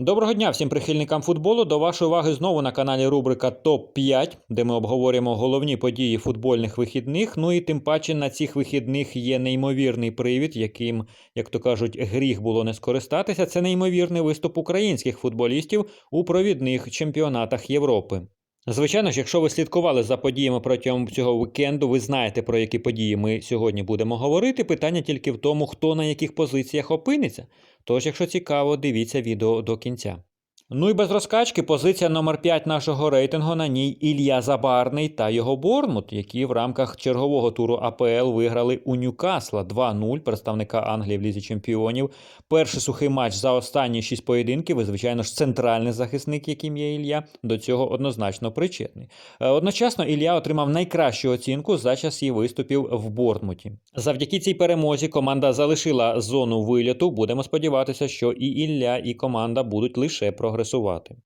Доброго дня всім прихильникам футболу. До вашої уваги знову на каналі рубрика Топ 5, де ми обговорюємо головні події футбольних вихідних. Ну і тим паче на цих вихідних є неймовірний привід, яким, як то кажуть, гріх було не скористатися. Це неймовірний виступ українських футболістів у провідних чемпіонатах Європи. Звичайно ж, якщо ви слідкували за подіями протягом цього вікенду, ви знаєте, про які події ми сьогодні будемо говорити. Питання тільки в тому, хто на яких позиціях опиниться. Тож, якщо цікаво, дивіться відео до кінця. Ну і без розкачки, позиція номер 5 нашого рейтингу на ній Ілля Забарний та його Борнмут, які в рамках чергового туру АПЛ виграли у Ньюкасла 2-0 представника Англії в Лізі Чемпіонів. Перший сухий матч за останні 6 поєдинків, і, звичайно ж, центральний захисник, яким є Ілля, до цього однозначно причетний. Е, Одночасно Ілля отримав найкращу оцінку за час її виступів в Бортмуті. Завдяки цій перемозі команда залишила зону виліту. Будемо сподіватися, що і Ілля, і команда будуть лише прогресувати.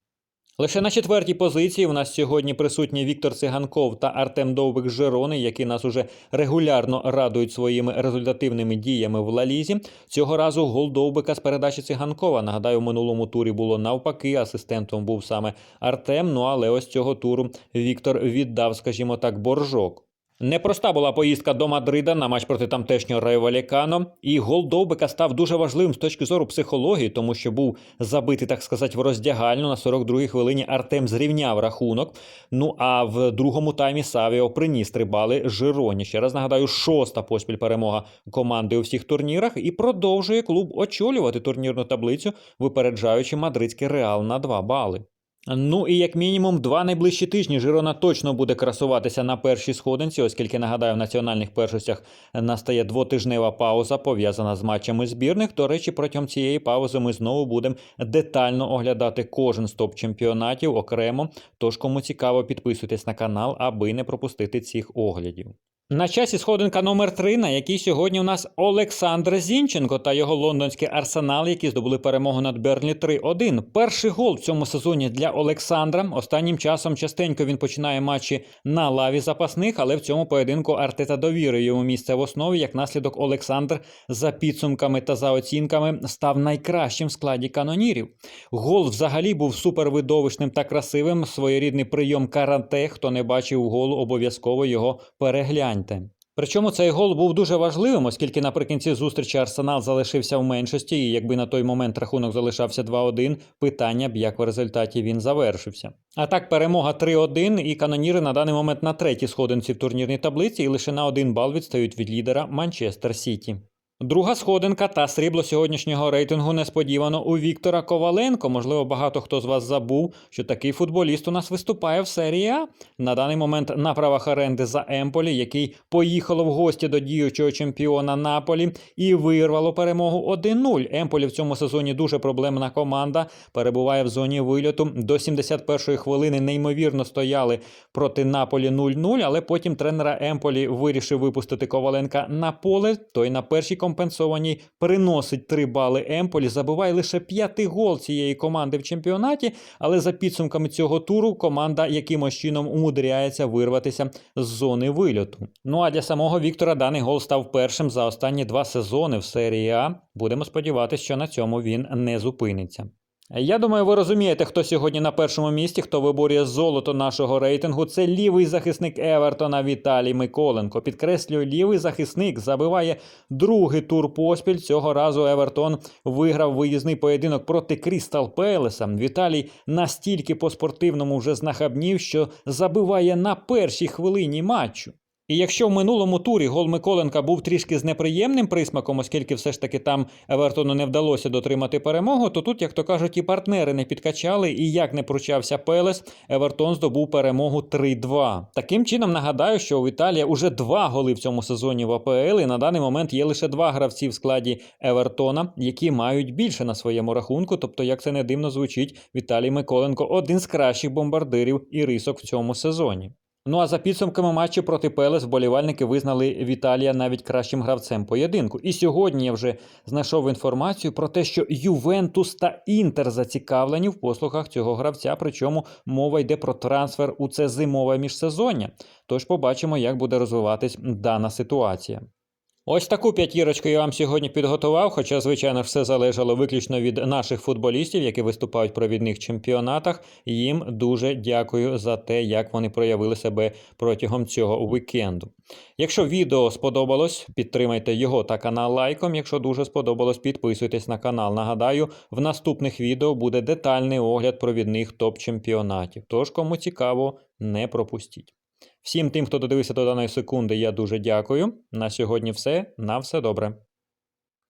Лише на четвертій позиції у нас сьогодні присутні Віктор Циганков та Артем Довбик Жерони, які нас уже регулярно радують своїми результативними діями в Лалізі. Цього разу гол Довбика з передачі Циганкова. Нагадаю, в минулому турі було навпаки. Асистентом був саме Артем. Ну але ось цього туру Віктор віддав, скажімо так, боржок. Непроста була поїздка до Мадрида на матч проти тамтешнього Валікано, і гол Довбика став дуже важливим з точки зору психології, тому що був забитий, так сказати, в роздягальню. На 42-й хвилині Артем зрівняв рахунок. Ну а в другому таймі Савіо приніс три бали Жироні. Ще раз нагадаю, шоста поспіль перемога команди у всіх турнірах, і продовжує клуб очолювати турнірну таблицю, випереджаючи мадридський реал на 2 бали. Ну і як мінімум два найближчі тижні Жирона точно буде красуватися на першій сходинці, оскільки нагадаю, в національних першостях настає двотижнева пауза, пов'язана з матчами збірних. До речі, протягом цієї паузи ми знову будемо детально оглядати кожен з топ-чемпіонатів окремо. Тож, кому цікаво, підписуйтесь на канал, аби не пропустити цих оглядів. На часі сходинка номер 3 на якій сьогодні у нас Олександр Зінченко та його лондонський арсенал, які здобули перемогу над Берлі 3-1. Перший гол в цьому сезоні для Олександра. Останнім часом частенько він починає матчі на лаві запасних, але в цьому поєдинку Артета довірив йому місце в основі. Як наслідок Олександр за підсумками та за оцінками став найкращим в складі канонірів. Гол взагалі був супервидовищним та красивим. Своєрідний прийом карате. Хто не бачив голу, обов'язково його перегляньте. Причому цей гол був дуже важливим, оскільки наприкінці зустрічі Арсенал залишився в меншості, і якби на той момент рахунок залишався 2-1, питання б, як в результаті він завершився. А так, перемога 3-1, і каноніри на даний момент на третій сходинці в турнірній таблиці і лише на один бал відстають від лідера Манчестер Сіті. Друга сходинка та срібло сьогоднішнього рейтингу несподівано у Віктора Коваленко. Можливо, багато хто з вас забув, що такий футболіст у нас виступає в серії А. На даний момент на правах оренди за Емполі, який поїхало в гості до діючого чемпіона Наполі і вирвало перемогу 1-0. Емполі в цьому сезоні дуже проблемна команда. Перебуває в зоні вильоту. До 71-ї хвилини неймовірно стояли проти Наполі 0-0, але потім тренера Емполі вирішив випустити Коваленка на поле. Той на першій компенсованій приносить 3 бали Емполі, забиває лише п'ятий гол цієї команди в чемпіонаті, але за підсумками цього туру команда якимось чином умудряється вирватися з зони вильоту. Ну а для самого Віктора даний гол став першим за останні два сезони в серії А. Будемо сподіватися, що на цьому він не зупиниться. Я думаю, ви розумієте, хто сьогодні на першому місці, хто виборює золото нашого рейтингу. Це лівий захисник Евертона Віталій Миколенко. Підкреслюю, лівий захисник забиває другий тур поспіль. Цього разу Евертон виграв виїзний поєдинок проти Крістал Пелеса. Віталій настільки по-спортивному вже знахабнів, що забиває на першій хвилині матчу. І якщо в минулому турі гол Миколенка був трішки з неприємним присмаком, оскільки все ж таки там Евертону не вдалося дотримати перемогу, то тут, як то кажуть, і партнери не підкачали, і як не пручався Пелес, Евертон здобув перемогу 3-2. Таким чином нагадаю, що у Італії уже два голи в цьому сезоні в АПЛ, і на даний момент є лише два гравці в складі Евертона, які мають більше на своєму рахунку. Тобто, як це не дивно звучить, Віталій Миколенко один з кращих бомбардирів і рисок в цьому сезоні. Ну а за підсумками матчу проти Пелес вболівальники визнали Віталія навіть кращим гравцем поєдинку. І сьогодні я вже знайшов інформацію про те, що Ювентус та Інтер зацікавлені в послугах цього гравця. Причому мова йде про трансфер у це зимове міжсезоння. Тож побачимо, як буде розвиватись дана ситуація. Ось таку п'ятірочку я вам сьогодні підготував, хоча, звичайно, все залежало виключно від наших футболістів, які виступають в провідних чемпіонатах. Їм дуже дякую за те, як вони проявили себе протягом цього вікенду. Якщо відео сподобалось, підтримайте його та канал лайком. Якщо дуже сподобалось, підписуйтесь на канал. Нагадаю, в наступних відео буде детальний огляд провідних топ-чемпіонатів. Тож, кому цікаво, не пропустіть. Всім тим, хто додивився до даної секунди, я дуже дякую. На сьогодні все. На все добре.